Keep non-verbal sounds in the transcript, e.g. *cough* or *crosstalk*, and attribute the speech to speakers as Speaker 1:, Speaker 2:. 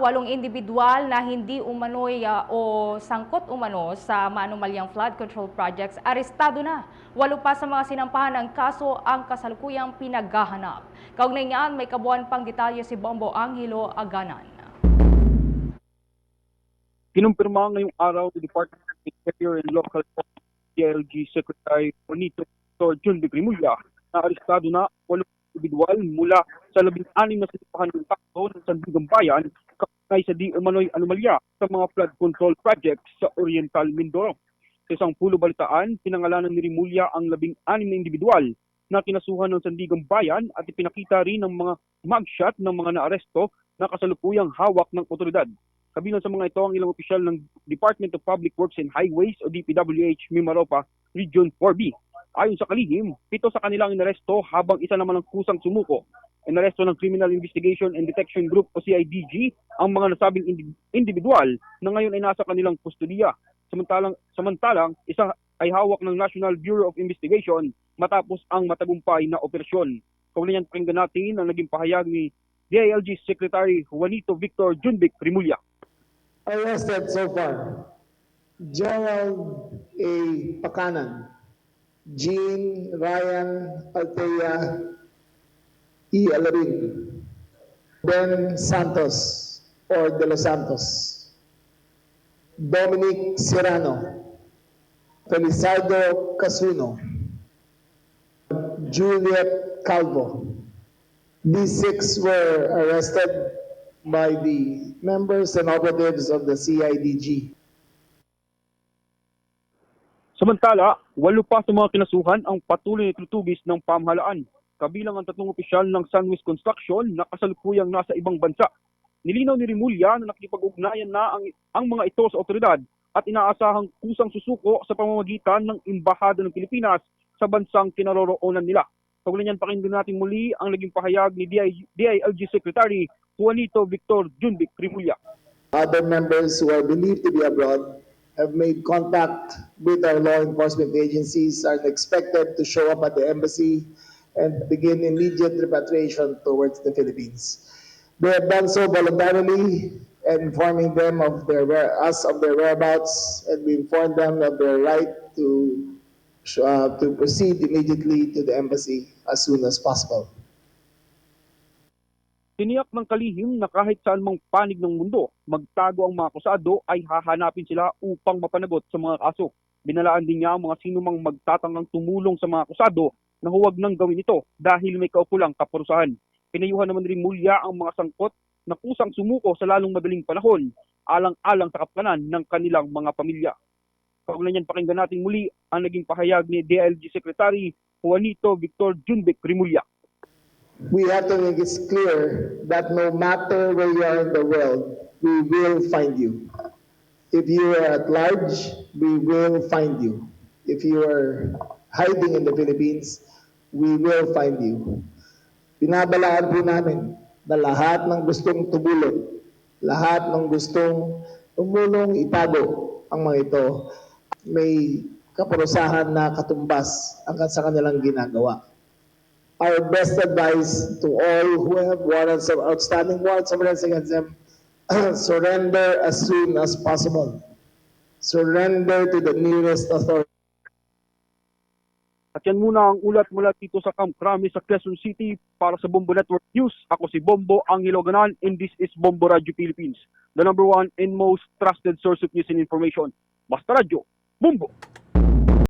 Speaker 1: Walong individual na hindi umano'y ah, o sangkot umano sa manumalyang flood control projects arestado na. Walo pa sa mga sinampahan ng kaso ang kasalukuyang pinaghahanap. Kaugnay niyan, may kabuuan pang detalye si Bombo Angelo Aganan.
Speaker 2: Kinumpirma ngayong araw ni Department of Interior and Local DLG Secretary Dr. Jun de Grimulya na arestado na walong individual mula sa labing-anim na sinampahan ng takbo ng Sandigang Bayan kaugnay sa di umano'y anomalya sa mga flood control projects sa Oriental Mindoro. Sa isang pulo balitaan, pinangalanan ni Rimulya ang labing-anim na individual na kinasuhan ng Sandigang Bayan at ipinakita rin ng mga mugshot ng mga naaresto na kasalukuyang hawak ng otoridad. Kabilang sa mga ito ang ilang opisyal ng Department of Public Works and Highways o DPWH Mimaropa Region 4B. Ayon sa kalihim, pito sa kanilang inaresto habang isa naman ang kusang sumuko. Inaresto ng Criminal Investigation and Detection Group o CIDG ang mga nasabing indi- individual na ngayon ay nasa kanilang kustudiya. Samantalang, samantalang isa ay hawak ng National Bureau of Investigation matapos ang matagumpay na operasyon. Kaulinan pakinggan natin ang naging pahayag ni DILG Secretary Juanito Victor Junbic Rimulya.
Speaker 3: arrested so far Gerald A. Pakanan, Jean Ryan Altea E. Alarin, Ben Santos or De Los Santos, Dominic Serrano, Felizardo Casuno, Juliet Calvo. These six were arrested by the members and operatives of the CIDG.
Speaker 2: Samantala, walo pa sa mga kinasuhan ang patuloy na tutugis ng pamahalaan, kabilang ang tatlong opisyal ng Sunwest Construction na kasalukuyang nasa ibang bansa. Nilinaw ni Rimulya na nakikipag-ugnayan na ang, ang mga ito sa otoridad at inaasahang kusang susuko sa pamamagitan ng Embahada ng Pilipinas sa bansang kinaroroonan nila. Kaulinan pakinggan natin muli ang naging pahayag ni DI, DILG Secretary Juanito Victor Junbic Rimulya.
Speaker 3: Other members who are believed to be abroad have made contact with our law enforcement agencies are expected to show up at the embassy and begin immediate repatriation towards the Philippines. They have done so voluntarily and informing them of their us of their whereabouts and we inform them of their right to uh, to proceed immediately to the embassy as soon as possible.
Speaker 2: Tiniyak ng kalihim na kahit saan mang panig ng mundo, magtago ang mga akusado ay hahanapin sila upang mapanagot sa mga kaso. Binalaan din niya ang mga sinumang magtatanggang tumulong sa mga akusado na huwag nang gawin ito dahil may kaukulang kaparusahan. Pinayuhan naman rin mulya ang mga sangkot na kusang sumuko sa lalong madaling panahon, alang-alang sa kapkanan ng kanilang mga pamilya. Kaugnay niyan pakinggan natin muli ang naging pahayag ni DLG Secretary Juanito Victor Junbic Rimulya.
Speaker 3: We have to make it clear that no matter where you are in the world, we will find you. If you are at large, we will find you. If you are hiding in the Philippines, we will find you. Binabalaan po namin na lahat ng gustong tumulong, lahat ng gustong tumulong itago ang mga ito, may kaparusahan na katumbas ang sa kanilang ginagawa our best advice to all who have warrants of outstanding warrants of arrest against them, *clears throat* surrender as soon as possible. Surrender to the nearest authority.
Speaker 2: At yan muna ang ulat mula dito sa Camp Crame sa Quezon City para sa Bombo Network News. Ako si Bombo Angelo Ganan and this is Bombo Radio Philippines, the number one and most trusted source of news and information. Basta Radio, Bombo!